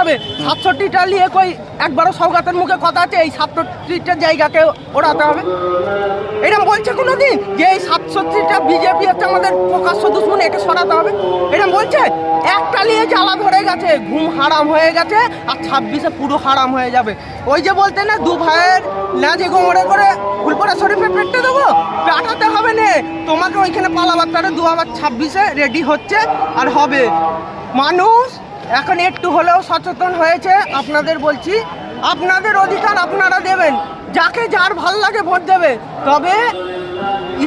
হবে। সাতষট্টিটা নিয়ে কই একবারও সৌগাতের মুখে কথা আছে, এই সাতষট্টিটা জায়গাকে ওড়াতে হবে। এরকম বলছে কোনো দিন যে এই সাতষট্টিটা বিজেপি হচ্ছে আমাদের প্রকাশ্য দুশ্মন, একে সরাতে হবে। এরকম বলছে, একটা নিয়ে জ্বালা ধরে গেছে, ঘুম হারাম হয়ে গেছে, আর ছাব্বিশে পুরো হারাম হয়ে যাবে। ওই যে বলতে না, দু ভাইয়ের ল্যাজে গোমরে করে ফুলপরা শরীফে পেটতে দেবো, পেটাতে হবে না। তোমাকে ওইখানে পালাবার তারা দু হাজার ছাব্বিশে রেডি হচ্ছে, আর হবে। মানুষ এখন একটু হলেও সচেতন হয়েছে, আপনাদের বলছি। আপনাদের অধিকার আপনারা দেবেন, যাকে যার ভালো লাগে ভোট দেবে। তবে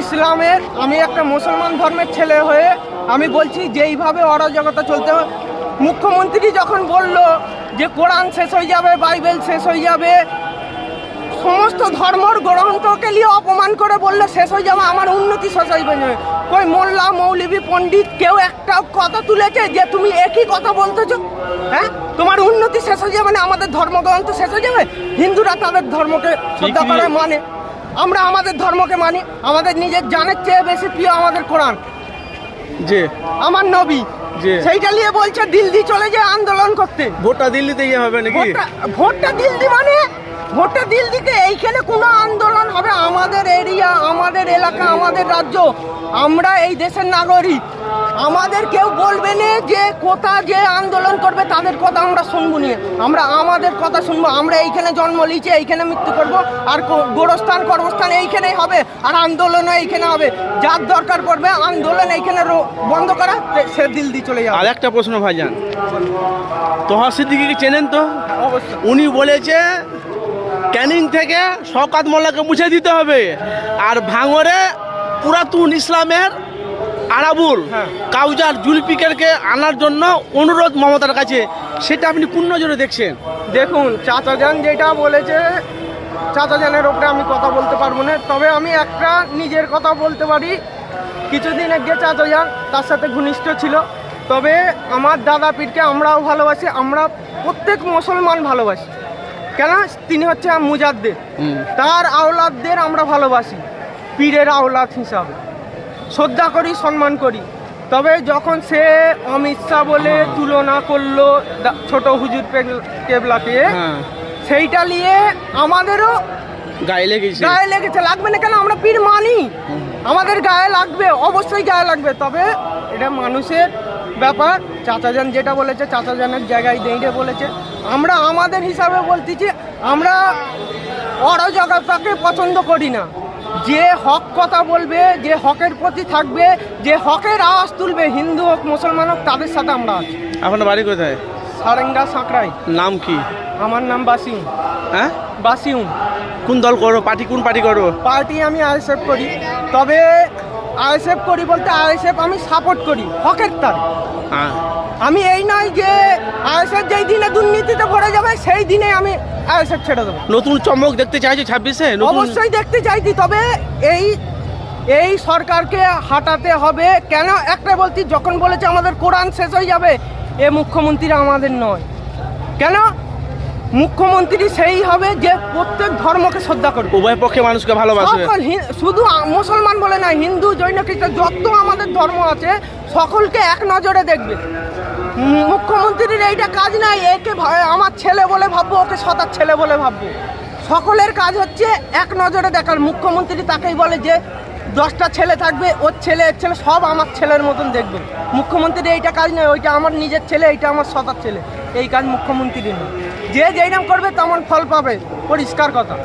ইসলামের, আমি একটা মুসলমান ধর্মের ছেলে হয়ে আমি বলছি, যেইভাবে অরাজকতা চলতে হবে মুখ্যমন্ত্রী যখন বলল যে কোরআন শেষ হয়ে যাবে, বাইবেল শেষ হয়ে যাবে সমস্ত ধর্মর গ্রন্থকে নিয়ে অপমান করে বললে শেষ হয়ে যাবে আমার উন্নতি শেষ হয়ে যাবে কই মোল্লা মৌলবী পণ্ডিত কেউ একটা কথা তুলেছে যে তুমি একই কথা বলতেছো? হ্যাঁ? তোমার উন্নতি শেষ হয়ে যাবে না আমাদের ধর্মগ্রন্থ শেষ হয়ে যাবে? হিন্দুরা তাদের ধর্মকে শ্রদ্ধা করে মানে। আমরা আমাদের ধর্মকে মানি আমাদের নিজের জানের চেয়ে বেশি প্রিয় আমাদের কোরআন। যে আমার নবী। সেইটা নিয়ে বলছে দিল্লি চলে যায় আন্দোলন করতে। ভোটটা দিল্লিতে গিয়ে হবে নাকি? ভোটটা ভোটটা দিল্লি মানে ভোটটা দিল্লিতে এইখানে কোনো আন্দোলন হবে? আমাদের এরিয়া আমাদের এলাকা আমাদের রাজ্য আমরা এই দেশের নাগরিক। আমাদের কেউ বলবে না যে কোথা যে আন্দোলন করবে তাদের কথা আমরা শুনব নিয়ে আমরা আমাদের কথা শুনব। আমরা এইখানে জন্ম লিয়েছি এইখানে মৃত্যু করব। আর গোরস্থান কর্মস্থান এইখানেই হবে। আর আন্দোলনও এইখানে হবে। যার দরকার পড়বে আন্দোলন এইখানে বন্ধ করা সে দিল দিয়ে চলে যাবে। আর একটা প্রশ্ন ভাইজান। তোহা সিদ্দিকিকে চেনেন তো? উনি বলেছে ক্যানিং থেকে শওকাত মোল্লাকে মুছে দিতে হবে। আর ভাঙরে পুরাতন ইসলামের আরাবুল হ্যাঁ। কাউজার জুলপিকারকে আনার জন্য অনুরোধ মমতার কাছে। সেটা আপনি কোন নজরে দেখছেন? দেখুন চাচাজান যেটা বলেছে চাচাজানের ওপরে আমি কথা বলতে পারব না। তবে আমি একটা নিজের কথা বলতে পারি। কিছুদিন আগে চাচাজান তার সাথে ঘনিষ্ঠ ছিল। তবে আমার দাদা পীরকে আমরাও ভালোবাসি আমরা প্রত্যেক মুসলমান ভালোবাসি। কেন? তিনি হচ্ছে মুজাদ্দের তার আওলাদদের আমরা ভালোবাসি পীরের আওলাদ হিসাবে। শ্রদ্ধা করি সম্মান করি। তবে যখন সে অমিত শাহ বলে তুলনা করল ছোট হুজুর কেবলাকে হ্যাঁ। সেইটা নিয়ে আমাদেরও গায়ে লেগেছে। গায়ে লেগেছে। লাগবে না কেন? আমরা পীর মানি। আমাদের গায়ে লাগবে অবশ্যই গায়ে লাগবে। তবে এটা মানুষের ব্যাপার চাচাজান যেটা বলেছে চাচাজানের জায়গায় দেইরে বলেছে। আমরা আমাদের হিসাবে বলতেছি আমরা অরাজকতাকে পছন্দ করি না। যে হক কথা বলবে যে হকের প্রতি থাকবে যে হকের আওয়াজ তুলবে হিন্দু হোক মুসলমান হোক তাদের সাথে আমরা আছি। আপনার বাড়ি কোথায়? সারেঙ্গা সাঁকড়াই। নাম কি? আমার নাম বাসিউন হ্যাঁ? বাসিউন কোন দল করো? পার্টি কোন পার্টি করো? পার্টি আমি আইএসএফ করি। তবে আইএসএফ করি বলতে আইএসএফ আমি সাপোর্ট করি হকের তার হ্যাঁ। আমি এই নয় যে আইএসএফ যেই দিনে দুর্নীতিতে ভরে যাবে সেই দিনে আমি আইএসএফ ছেড়ে দেবো। নতুন চমক দেখতে চাইছে ছাব্বিশে? অবশ্যই দেখতে চাইছি তবে এই এই সরকারকে হাঁটাতে হবে। কেন? একটা বলছি যখন বলেছে আমাদের কোরআন শেষ হয়ে যাবে এ মুখ্যমন্ত্রী আমাদের নয়। কেন? মুখ্যমন্ত্রী সেই হবে যে প্রত্যেক ধর্মকে শ্রদ্ধা করবে। উভয় পক্ষে মানুষকে ভালোবাসবে। সকল শুধু মুসলমান বলে না হিন্দু জৈন খ্রিস্টান যত আমাদের ধর্ম আছে সকলকে এক নজরে দেখবে। মুখ্যমন্ত্রীর এইটা কাজ নাই একে আমার ছেলে বলে ভাববো ওকে সতার ছেলে বলে ভাববো। সকলের কাজ হচ্ছে এক নজরে দেখার। মুখ্যমন্ত্রী তাকেই বলে যে দশটা ছেলে থাকবে ওর ছেলে এর ছেলে সব আমার ছেলের মতন দেখবে। মুখ্যমন্ত্রীর এইটা কাজ নয় ওইটা আমার নিজের ছেলে এইটা আমার সতার ছেলে। এই কাজ মুখ্যমন্ত্রী নয়। যে যেই নাম করবে তেমন ফল পাবে। পরিষ্কার কথা।